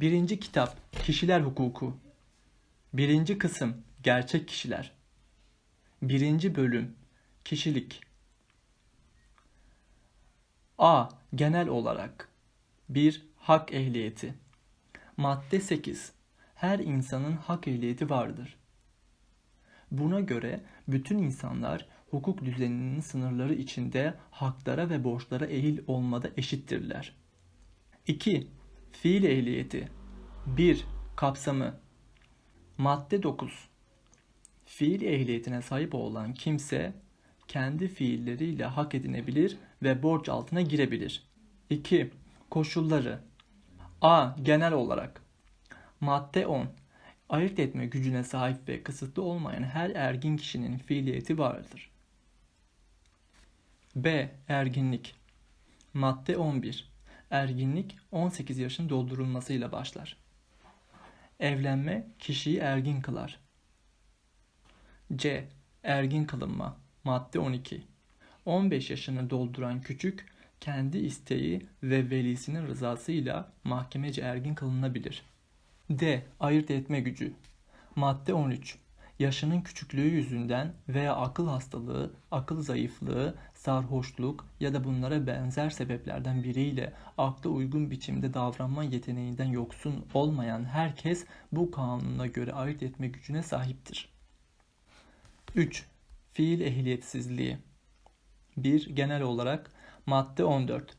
Birinci kitap Kişiler Hukuku Birinci kısım Gerçek kişiler Birinci bölüm Kişilik A. Genel olarak 1. Hak ehliyeti Madde 8 Her insanın hak ehliyeti vardır. Buna göre bütün insanlar hukuk düzeninin sınırları içinde haklara ve borçlara ehil olmada eşittirler. 2. Fiil ehliyeti 1. Kapsamı Madde 9 Fiil ehliyetine sahip olan kimse kendi fiilleriyle hak edinebilir ve borç altına girebilir. 2. Koşulları A. Genel olarak Madde 10 Ayırt etme gücüne sahip ve kısıtlı olmayan her ergin kişinin fiiliyeti vardır. B. Erginlik Madde 11 Erginlik 18 yaşın doldurulmasıyla başlar. Evlenme kişiyi ergin kılar. C. Ergin kılınma. Madde 12. 15 yaşını dolduran küçük kendi isteği ve velisinin rızasıyla mahkemece ergin kılınabilir. D. Ayırt etme gücü. Madde 13. Yaşının küçüklüğü yüzünden veya akıl hastalığı, akıl zayıflığı, sarhoşluk ya da bunlara benzer sebeplerden biriyle akla uygun biçimde davranma yeteneğinden yoksun olmayan herkes bu kanuna göre ayırt etme gücüne sahiptir. 3. Fiil ehliyetsizliği 1. Genel olarak madde 14.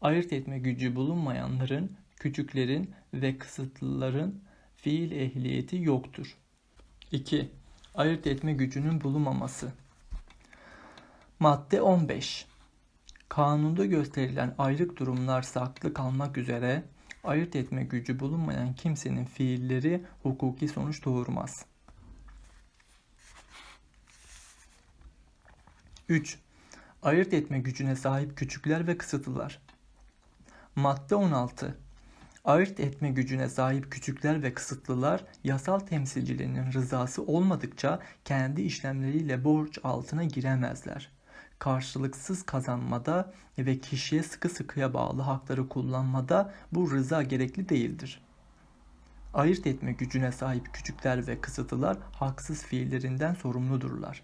Ayırt etme gücü bulunmayanların, küçüklerin ve kısıtlıların fiil ehliyeti yoktur. 2. Ayırt etme gücünün bulunmaması. Madde 15. Kanunda gösterilen ayrık durumlar saklı kalmak üzere ayırt etme gücü bulunmayan kimsenin fiilleri hukuki sonuç doğurmaz. 3. Ayırt etme gücüne sahip küçükler ve kısıtlılar. Madde 16. Ayırt etme gücüne sahip küçükler ve kısıtlılar yasal temsilcilerinin rızası olmadıkça kendi işlemleriyle borç altına giremezler. Karşılıksız kazanmada ve kişiye sıkı sıkıya bağlı hakları kullanmada bu rıza gerekli değildir. Ayırt etme gücüne sahip küçükler ve kısıtlılar haksız fiillerinden sorumludurlar.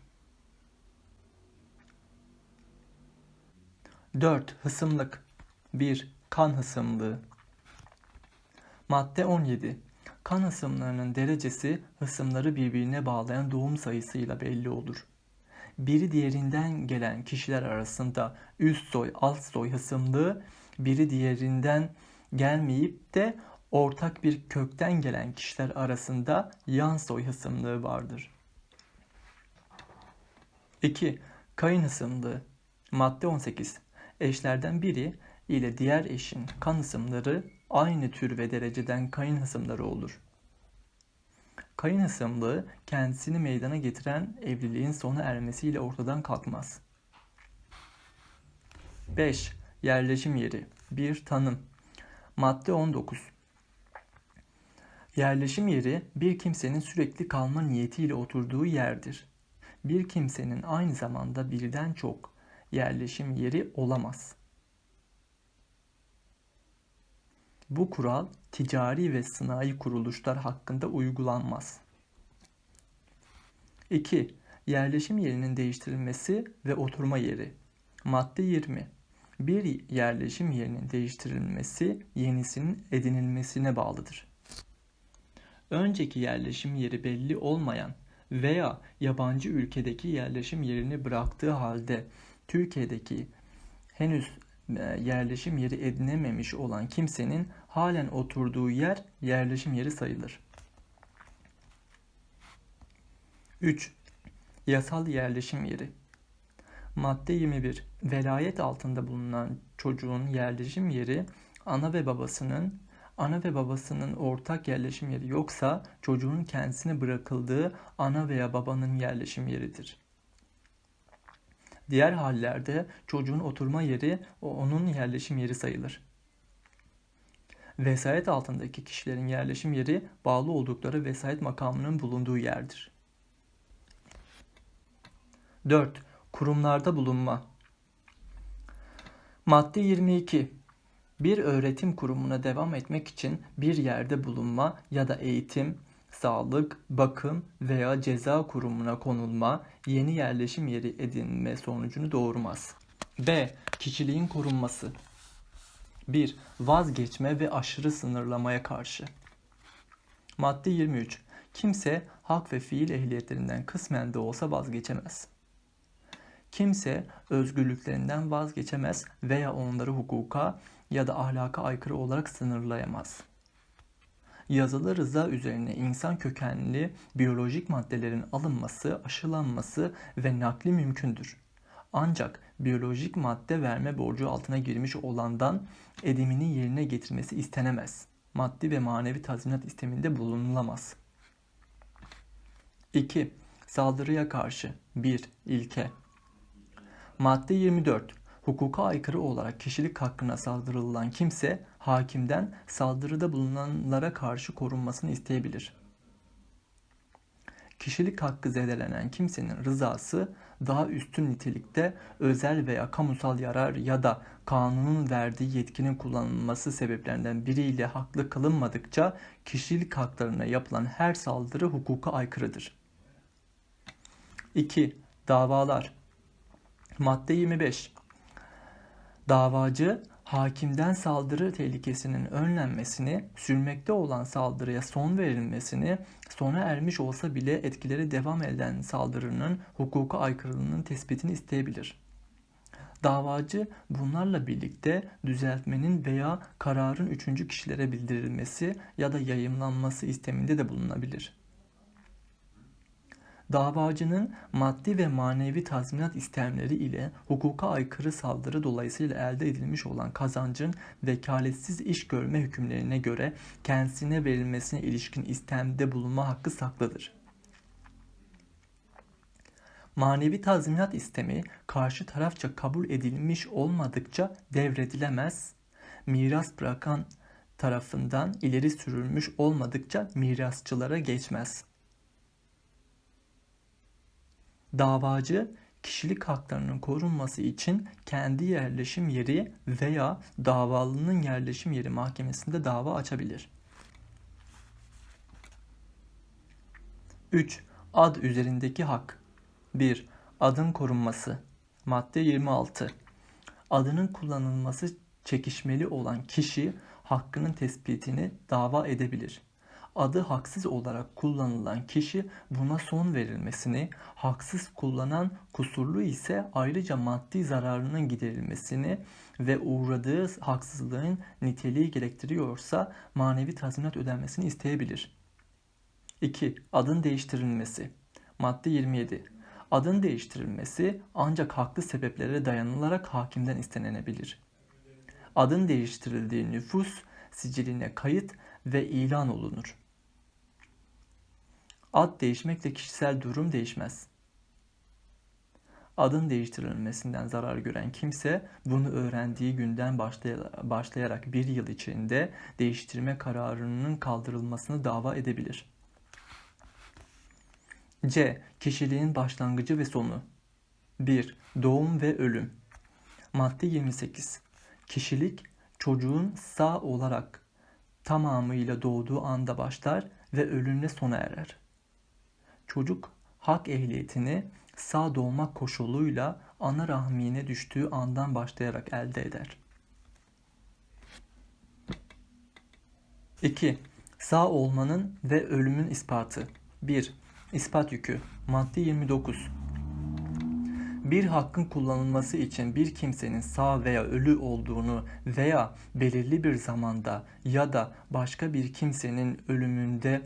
4. Hısımlık 1. Kan hısımlığı Madde 17. Kan hısımlarının derecesi hısımları birbirine bağlayan doğum sayısıyla belli olur. Biri diğerinden gelen kişiler arasında üst soy alt soy hısımlığı biri diğerinden gelmeyip de ortak bir kökten gelen kişiler arasında yan soy hısımlığı vardır. 2. Kayın hısımlığı Madde 18. Eşlerden biri ile diğer eşin kan hısımları aynı tür ve dereceden kayın hısımları olur. Kayın hısımlığı kendisini meydana getiren evliliğin sona ermesiyle ortadan kalkmaz. 5. Yerleşim yeri 1. Tanım Madde 19 Yerleşim yeri bir kimsenin sürekli kalma niyetiyle oturduğu yerdir. Bir kimsenin aynı zamanda birden çok yerleşim yeri olamaz. Bu kural ticari ve sınai kuruluşlar hakkında uygulanmaz. 2. Yerleşim yerinin değiştirilmesi ve oturma yeri. Madde 20. Bir yerleşim yerinin değiştirilmesi yenisinin edinilmesine bağlıdır. Önceki yerleşim yeri belli olmayan veya yabancı ülkedeki yerleşim yerini bıraktığı halde Türkiye'deki henüz e, yerleşim yeri edinememiş olan kimsenin halen oturduğu yer yerleşim yeri sayılır. 3. Yasal yerleşim yeri Madde 21. Velayet altında bulunan çocuğun yerleşim yeri ana ve babasının ana ve babasının ortak yerleşim yeri yoksa çocuğun kendisine bırakıldığı ana veya babanın yerleşim yeridir. Diğer hallerde çocuğun oturma yeri onun yerleşim yeri sayılır. Vesayet altındaki kişilerin yerleşim yeri bağlı oldukları vesayet makamının bulunduğu yerdir. 4. Kurumlarda bulunma Madde 22 Bir öğretim kurumuna devam etmek için bir yerde bulunma ya da eğitim, sağlık, bakım veya ceza kurumuna konulma, yeni yerleşim yeri edinme sonucunu doğurmaz. B. Kişiliğin korunması 1. Vazgeçme ve aşırı sınırlamaya karşı. Madde 23. Kimse hak ve fiil ehliyetlerinden kısmen de olsa vazgeçemez. Kimse özgürlüklerinden vazgeçemez veya onları hukuka ya da ahlaka aykırı olarak sınırlayamaz. Yazılı rıza üzerine insan kökenli biyolojik maddelerin alınması, aşılanması ve nakli mümkündür. Ancak biyolojik madde verme borcu altına girmiş olandan edimini yerine getirmesi istenemez. Maddi ve manevi tazminat isteminde bulunulamaz. 2. Saldırıya karşı 1. İlke Madde 24. Hukuka aykırı olarak kişilik hakkına saldırılan kimse hakimden saldırıda bulunanlara karşı korunmasını isteyebilir. Kişilik hakkı zedelenen kimsenin rızası daha üstün nitelikte özel veya kamusal yarar ya da kanunun verdiği yetkinin kullanılması sebeplerinden biriyle haklı kılınmadıkça kişilik haklarına yapılan her saldırı hukuka aykırıdır. 2. Davalar Madde 25 Davacı hakimden saldırı tehlikesinin önlenmesini, sürmekte olan saldırıya son verilmesini, sona ermiş olsa bile etkileri devam eden saldırının hukuka aykırılığının tespitini isteyebilir. Davacı bunlarla birlikte düzeltmenin veya kararın üçüncü kişilere bildirilmesi ya da yayımlanması isteminde de bulunabilir. Davacının maddi ve manevi tazminat istemleri ile hukuka aykırı saldırı dolayısıyla elde edilmiş olan kazancın vekaletsiz iş görme hükümlerine göre kendisine verilmesine ilişkin istemde bulunma hakkı saklıdır. Manevi tazminat istemi karşı tarafça kabul edilmiş olmadıkça devredilemez, miras bırakan tarafından ileri sürülmüş olmadıkça mirasçılara geçmez.'' Davacı kişilik haklarının korunması için kendi yerleşim yeri veya davalının yerleşim yeri mahkemesinde dava açabilir. 3. Ad üzerindeki hak 1. Adın korunması Madde 26 Adının kullanılması çekişmeli olan kişi hakkının tespitini dava edebilir adı haksız olarak kullanılan kişi buna son verilmesini, haksız kullanan kusurlu ise ayrıca maddi zararının giderilmesini ve uğradığı haksızlığın niteliği gerektiriyorsa manevi tazminat ödenmesini isteyebilir. 2. Adın değiştirilmesi. Madde 27. Adın değiştirilmesi ancak haklı sebeplere dayanılarak hakimden istenebilir. Adın değiştirildiği nüfus siciline kayıt ve ilan olunur. Ad değişmekle kişisel durum değişmez. Adın değiştirilmesinden zarar gören kimse bunu öğrendiği günden başlayarak bir yıl içinde değiştirme kararının kaldırılmasını dava edebilir. C. Kişiliğin başlangıcı ve sonu 1. Doğum ve ölüm Madde 28 Kişilik çocuğun sağ olarak tamamıyla doğduğu anda başlar ve ölümle sona erer çocuk hak ehliyetini sağ doğmak koşuluyla ana rahmine düştüğü andan başlayarak elde eder. 2. Sağ olmanın ve ölümün ispatı. 1. İspat yükü. Madde 29. Bir hakkın kullanılması için bir kimsenin sağ veya ölü olduğunu veya belirli bir zamanda ya da başka bir kimsenin ölümünde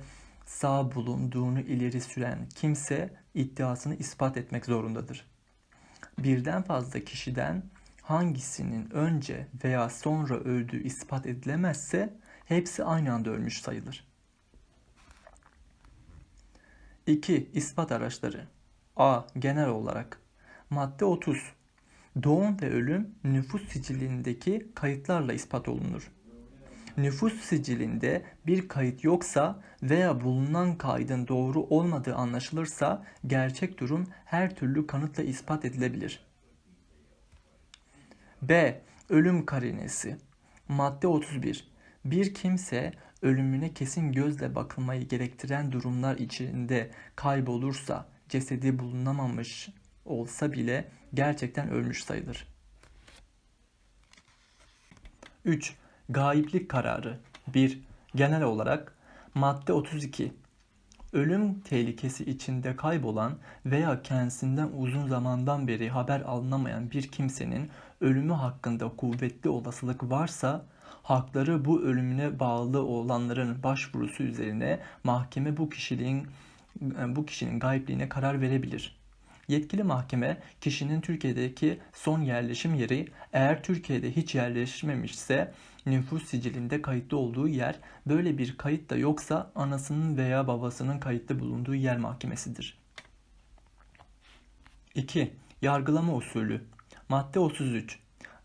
sağ bulunduğunu ileri süren kimse iddiasını ispat etmek zorundadır. Birden fazla kişiden hangisinin önce veya sonra öldüğü ispat edilemezse hepsi aynı anda ölmüş sayılır. 2. İspat araçları A. Genel olarak Madde 30 Doğum ve ölüm nüfus sicilindeki kayıtlarla ispat olunur nüfus sicilinde bir kayıt yoksa veya bulunan kaydın doğru olmadığı anlaşılırsa gerçek durum her türlü kanıtla ispat edilebilir. B. Ölüm karinesi. Madde 31. Bir kimse ölümüne kesin gözle bakılmayı gerektiren durumlar içinde kaybolursa, cesedi bulunamamış olsa bile gerçekten ölmüş sayılır. 3. Gayiplik kararı 1. Genel olarak Madde 32. Ölüm tehlikesi içinde kaybolan veya kendisinden uzun zamandan beri haber alınamayan bir kimsenin ölümü hakkında kuvvetli olasılık varsa hakları bu ölümüne bağlı olanların başvurusu üzerine mahkeme bu kişiliğin bu kişinin gayipliğine karar verebilir. Yetkili mahkeme kişinin Türkiye'deki son yerleşim yeri eğer Türkiye'de hiç yerleşmemişse nüfus sicilinde kayıtlı olduğu yer böyle bir kayıt da yoksa anasının veya babasının kayıtlı bulunduğu yer mahkemesidir. 2. Yargılama usulü Madde 33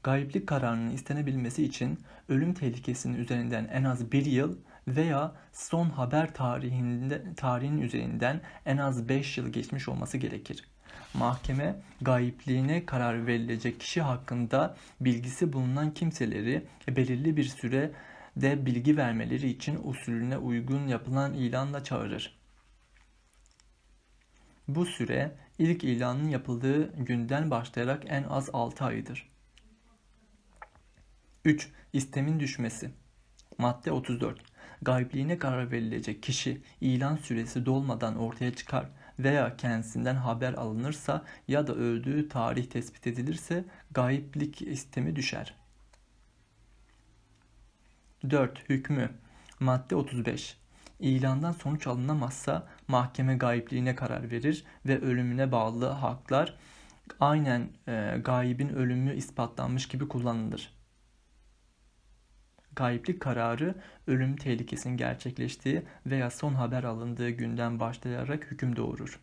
Gayiplik kararının istenebilmesi için ölüm tehlikesinin üzerinden en az bir yıl veya son haber tarihinde, tarihin üzerinden en az 5 yıl geçmiş olması gerekir. Mahkeme gayipliğine karar verilecek kişi hakkında bilgisi bulunan kimseleri belirli bir süre de bilgi vermeleri için usulüne uygun yapılan ilanla çağırır. Bu süre ilk ilanın yapıldığı günden başlayarak en az 6 aydır. 3. İstemin düşmesi. Madde 34. Gayipliğine karar verilecek kişi ilan süresi dolmadan ortaya çıkar veya kendisinden haber alınırsa ya da öldüğü tarih tespit edilirse gayiplik istemi düşer. 4. Hükmü Madde 35. İlandan sonuç alınamazsa mahkeme gayipliğine karar verir ve ölümüne bağlı haklar aynen e, gayibin ölümü ispatlanmış gibi kullanılır. Gayiplik kararı ölüm tehlikesinin gerçekleştiği veya son haber alındığı günden başlayarak hüküm doğurur.